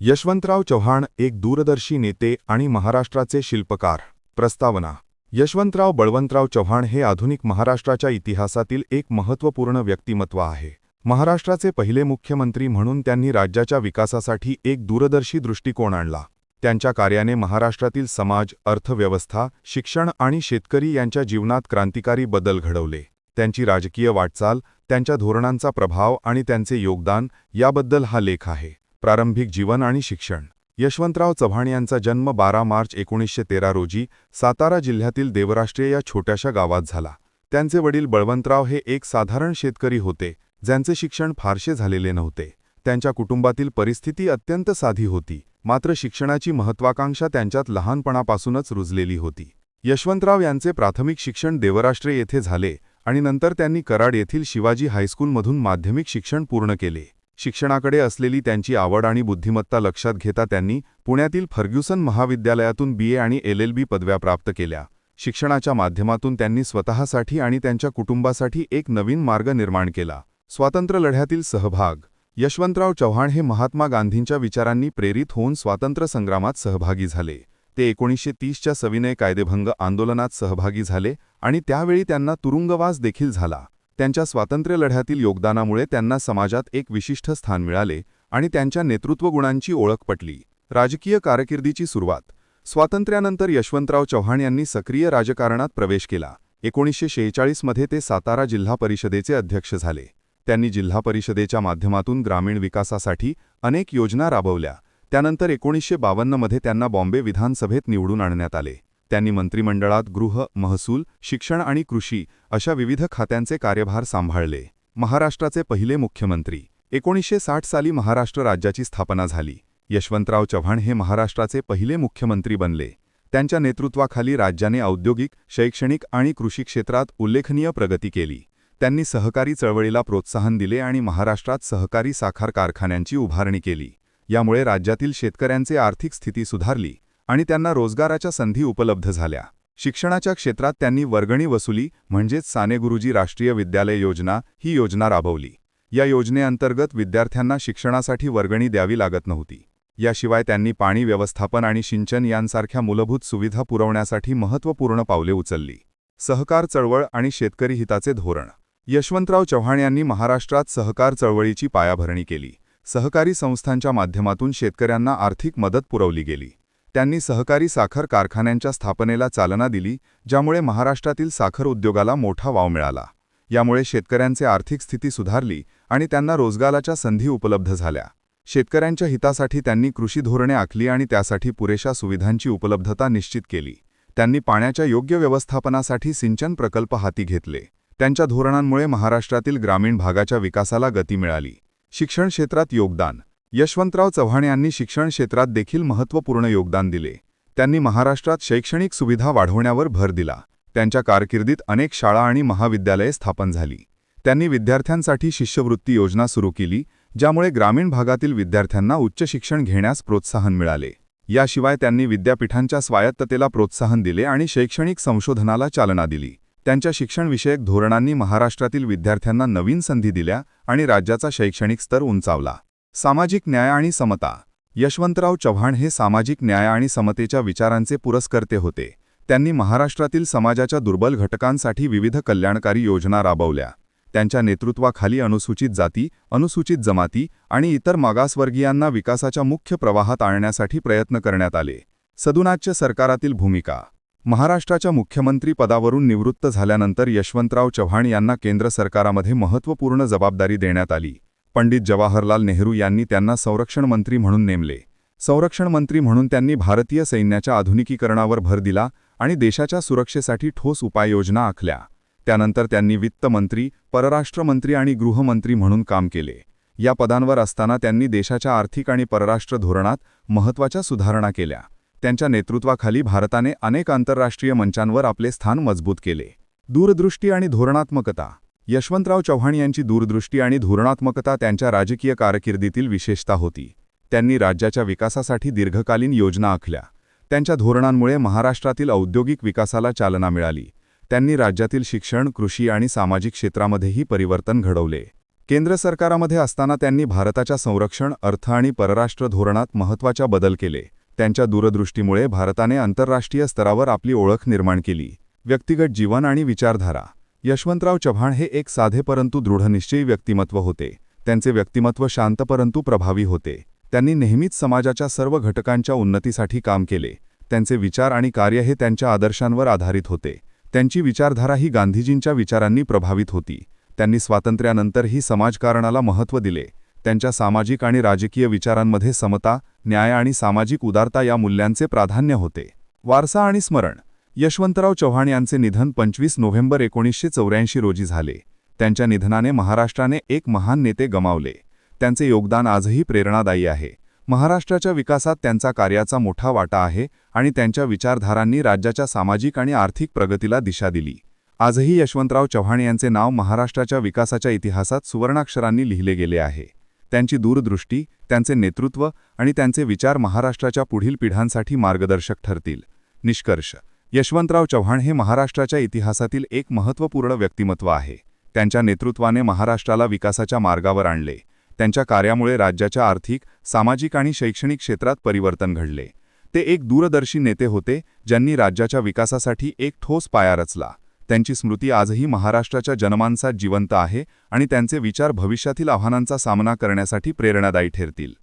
यशवंतराव चव्हाण एक दूरदर्शी नेते आणि महाराष्ट्राचे शिल्पकार. प्रस्तावना. यशवंतराव बळवंतराव चव्हाण हे आधुनिक महाराष्ट्राच्या इतिहासातील एक महत्त्वपूर्ण व्यक्तिमत्व आहे. महाराष्ट्राचे पहिले मुख्यमंत्री म्हणून त्यांनी राज्याच्या विकासासाठी एक दूरदर्शी दृष्टिकोन आणला. त्यांच्या कार्याने महाराष्ट्रातील समाज अर्थव्यवस्था शिक्षण आणि शेतकरी यांच्या जीवनात क्रांतिकारी बदल घडवले. त्यांची राजकीय वाटचाल त्यांच्या धोरणांचा प्रभाव आणि त्यांचे योगदान याबद्दल हा लेख आहे. प्रारंभिक जीवन आणि शिक्षण. यशवंतराव चव्हाण यांचा जन्म बारा मार्च एकोणीसशे तेरा रोजी सातारा जिल्ह्यातील देवराष्ट्रीय या छोट्याशा गावात झाला. त्यांचे वडील बळवंतराव हे एक साधारण शेतकरी होते ज्यांचे शिक्षण फारसे झालेले नव्हते. त्यांच्या कुटुंबातील परिस्थिती अत्यंत साधी होती मात्र शिक्षणाची महत्वाकांक्षा त्यांच्यात लहानपणापासूनच रुजलेली होती. यशवंतराव यांचे प्राथमिक शिक्षण देवराष्ट्रे येथे झाले आणि नंतर त्यांनी कराड येथील शिवाजी हायस्कूलमधून माध्यमिक शिक्षण पूर्ण केले. शिक्षणाकडे असलेली त्यांची आवड आणि बुद्धिमत्ता लक्षात घेता त्यांनी पुण्यातील फर्ग्युसन महाविद्यालयातून बी ए आणि एल एल बी पदव्या प्राप्त केल्या. शिक्षणाच्या माध्यमातून त्यांनी स्वतःसाठी आणि त्यांच्या कुटुंबासाठी एक नवीन मार्ग निर्माण केला. स्वातंत्र्य लढ्यातील सहभाग. यशवंतराव चव्हाण हे महात्मा गांधींच्या विचारांनी प्रेरित होऊन स्वातंत्र्य संग्रामात सहभागी झाले. ते एकोणीसशे तीसच्या सविनय कायदेभंग आंदोलनात सहभागी झाले आणि त्यावेळी त्यांना तुरुंगवास देखील झाला. त्यांच्या स्वातंत्र्य लढ्यातील योगदानामुळे त्यांना समाजात एक विशिष्ट स्थान मिळाले आणि त्यांच्या नेतृत्वगुणांची ओळख पटली. राजकीय कारकिर्दीची सुरुवात. स्वातंत्र्यानंतर यशवंतराव चव्हाण यांनी सक्रिय राजकारणात प्रवेश केला. एकोणीसशे शेहेचाळीसमध्ये ते सातारा जिल्हा परिषदेचे अध्यक्ष झाले. त्यांनी जिल्हा परिषदेच्या माध्यमातून ग्रामीण विकासासाठी अनेक योजना राबवल्या. त्यानंतर एकोणीसशे बावन्नमध्ये त्यांना बॉम्बे विधानसभेत निवडून आणण्यात आले. त्यांनी मंत्रिमंडळात गृह महसूल शिक्षण आणि कृषी अशा विविध खात्यांचे कार्यभार सांभाळले. महाराष्ट्राचे पहिले मुख्यमंत्री. एकोणीसशे साठ साली महाराष्ट्र राज्याची स्थापना झाली. यशवंतराव चव्हाण हे महाराष्ट्राचे पहिले मुख्यमंत्री बनले. त्यांच्या नेतृत्वाखाली राज्याने औद्योगिक शैक्षणिक आणि कृषी क्षेत्रात उल्लेखनीय प्रगती केली. त्यांनी सहकारी चळवळीला प्रोत्साहन दिले आणि महाराष्ट्रात सहकारी साखर कारखान्यांची उभारणी केली. यामुळे राज्यातील शेतकऱ्यांचे आर्थिक स्थिती सुधारली. आणि त्यांना रोजगाराच्या संधी उपलब्ध झाल्या. शिक्षणाच्या क्षेत्रात त्यांनी वर्गणी वसुली म्हणजेच सानेगुरुजी राष्ट्रीय विद्यालय योजना ही योजना राबवली. या योजनेअंतर्गत विद्यार्थ्यांना शिक्षणासाठी वर्गणी द्यावी लागत नव्हती. याशिवाय त्यांनी पाणी व्यवस्थापन आणि सिंचन यांसारख्या मूलभूत सुविधा पुरवण्यासाठी महत्त्वपूर्ण पावले उचलली. सहकार चळवळ आणि शेतकरी हिताचे धोरण. यशवंतराव चव्हाण यांनी महाराष्ट्रात सहकार चळवळीची पायाभरणी केली. सहकारी संस्थांच्या माध्यमातून शेतकऱ्यांना आर्थिक मदत पुरवली गेली. त्यांनी सहकारी साखर कारखान्यांच्या स्थापनेला चालना दिली ज्यामुळे महाराष्ट्रातील साखर उद्योगाला मोठा वाव मिळाला. यामुळे शेतकऱ्यांचे आर्थिक स्थिती सुधारली आणि त्यांना रोजगाराच्या संधी उपलब्ध झाल्या. शेतकऱ्यांच्या हितासाठी त्यांनी कृषी धोरणे आखली आणि त्यासाठी पुरेशा सुविधांची उपलब्धता निश्चित केली. त्यांनी पाण्याच्या योग्य व्यवस्थापनासाठी सिंचन प्रकल्प हाती घेतले. त्यांच्या धोरणांमुळे महाराष्ट्रातील ग्रामीण भागाच्या विकासाला गती मिळाली. शिक्षण क्षेत्रात योगदान यशवंतराव चव्हाण यांनी शिक्षण क्षेत्रात देखील महत्त्वपूर्ण योगदान दिले. त्यांनी महाराष्ट्रात शैक्षणिक सुविधा वाढवण्यावर भर दिला. त्यांच्या कारकिर्दीत अनेक शाळा आणि महाविद्यालये स्थापन झाली. त्यांनी विद्यार्थ्यांसाठी शिष्यवृत्ती योजना सुरू केली ज्यामुळे ग्रामीण भागातील विद्यार्थ्यांना उच्च शिक्षण घेण्यास प्रोत्साहन मिळाले. याशिवाय त्यांनी विद्यापीठांच्या स्वायत्ततेला प्रोत्साहन दिले आणि शैक्षणिक संशोधनाला चालना दिली. त्यांच्या शिक्षणविषयक धोरणांनी महाराष्ट्रातील विद्यार्थ्यांना नवीन संधी दिल्या आणि राज्याचा शैक्षणिक स्तर उंचावला. सामाजिक न्याय आणि समता. यशवंतराव चव्हाण हे सामाजिक न्याय आणि समतेच्या विचारांचे पुरस्कर्ते होते. त्यांनी महाराष्ट्रातील समाजाच्या दुर्बल घटकांसाठी विविध कल्याणकारी योजना राबवल्या. त्यांच्या नेतृत्वाखाली अनुसूचित जाती अनुसूचित जमाती आणि इतर मागासवर्गीयांना विकासाच्या मुख्य प्रवाहात आणण्यासाठी प्रयत्न करण्यात आले. सदुनाच्य सरकारातील भूमिका. महाराष्ट्राच्या मुख्यमंत्री पदावरून निवृत्त झाल्यानंतर यशवंतराव चव्हाण यांना केंद्र सरकारामध्ये महत्त्वपूर्ण जबाबदारी देण्यात आली. पंडित जवाहरलाल नेहरू यांनी त्यांना संरक्षण मंत्री म्हणून नेमले. संरक्षण मंत्री म्हणून त्यांनी भारतीय सैन्याच्या आधुनिकीकरणावर भर दिला आणि देशाच्या सुरक्षेसाठी ठोस उपाययोजना आखल्या. त्यानंतर त्यांनी वित्तमंत्री परराष्ट्रमंत्री आणि गृहमंत्री म्हणून काम केले. या पदांवर असताना त्यांनी देशाच्या आर्थिक आणि परराष्ट्र धोरणात महत्त्वाच्या सुधारणा केल्या. त्यांच्या नेतृत्वाखाली भारताने अनेक आंतरराष्ट्रीय मंचांवर आपले स्थान मजबूत केले. दूरदृष्टी आणि धोरणात्मकता यशवंतराव चव्हाण यांची दूरदृष्टी आणि धोरणात्मकता त्यांच्या राजकीय कारकिर्दीतील विशेषता होती. त्यांनी राज्याच्या विकासासाठी दीर्घकालीन योजना आखल्या. त्यांच्या धोरणांमुळे महाराष्ट्रातील औद्योगिक विकासाला चालना मिळाली. त्यांनी राज्यातील शिक्षण कृषी आणि सामाजिक क्षेत्रामध्येही परिवर्तन घडवले. केंद्र सरकारामध्ये असताना त्यांनी भारताच्या संरक्षण अर्थ आणि परराष्ट्र धोरणात महत्त्वाच्या बदल केले. त्यांच्या दूरदृष्टीमुळे भारताने आंतरराष्ट्रीय स्तरावर आपली ओळख निर्माण केली. व्यक्तिगत जीवन आणि विचारधारा. यशवंतराव चव्हाण हे एक साधे परंतु दृढनिश्चयी व्यक्तिमत्व होते. त्यांचे व्यक्तिमत्व शांत परंतु प्रभावी होते. त्यांनी नेहमीच समाजाच्या सर्व घटकांच्या उन्नतीसाठी काम केले. त्यांचे विचार आणि कार्य हे त्यांच्या आदर्शांवर आधारित होते. त्यांची विचारधारा ही गांधीजींच्या विचारांनी प्रभावित होती. त्यांनी स्वातंत्र्यानंतरही समाजकारणाला महत्त्व दिले. त्यांच्या सामाजिक आणि राजकीय विचारांमध्ये समता न्याय आणि सामाजिक उदारता या मूल्यांचे प्राधान्य होते. वारसा आणि स्मरण. यशवंतराव चव्हाण यांचे निधन पंचवीस नोव्हेंबर एकोणीसशे चौऱ्याऐंशी रोजी झाले. त्यांच्या निधनाने महाराष्ट्राने एक महान नेते गमावले. त्यांचे योगदान आजही प्रेरणादायी आहे. महाराष्ट्राच्या विकासात त्यांचा कार्याचा मोठा वाटा आहे आणि त्यांच्या विचारधारांनी राज्याच्या सामाजिक आणि आर्थिक प्रगतीला दिशा दिली. आजही यशवंतराव चव्हाण यांचे नाव महाराष्ट्राच्या विकासाच्या इतिहासात सुवर्णाक्षरांनी लिहिले गेले आहे. त्यांची दूरदृष्टी त्यांचे नेतृत्व आणि त्यांचे विचार महाराष्ट्राच्या पुढील पिढ्यांसाठी मार्गदर्शक ठरतील. निष्कर्ष यशवंतराव चव्हाण हे महाराष्ट्राच्या इतिहासातील एक महत्त्वपूर्ण व्यक्तिमत्व आहे. त्यांच्या नेतृत्वाने महाराष्ट्राला विकासाच्या मार्गावर आणले. त्यांच्या कार्यामुळे राज्याच्या आर्थिक सामाजिक आणि शैक्षणिक क्षेत्रात परिवर्तन घडले. ते एक दूरदर्शी नेते होते ज्यांनी राज्याच्या विकासासाठी एक ठोस पाया रचला. त्यांची स्मृती आजही महाराष्ट्राच्या जनमानसात जिवंत आहे आणि त्यांचे विचार भविष्यातील आव्हानांचा सामना करण्यासाठी प्रेरणादायी ठरतील.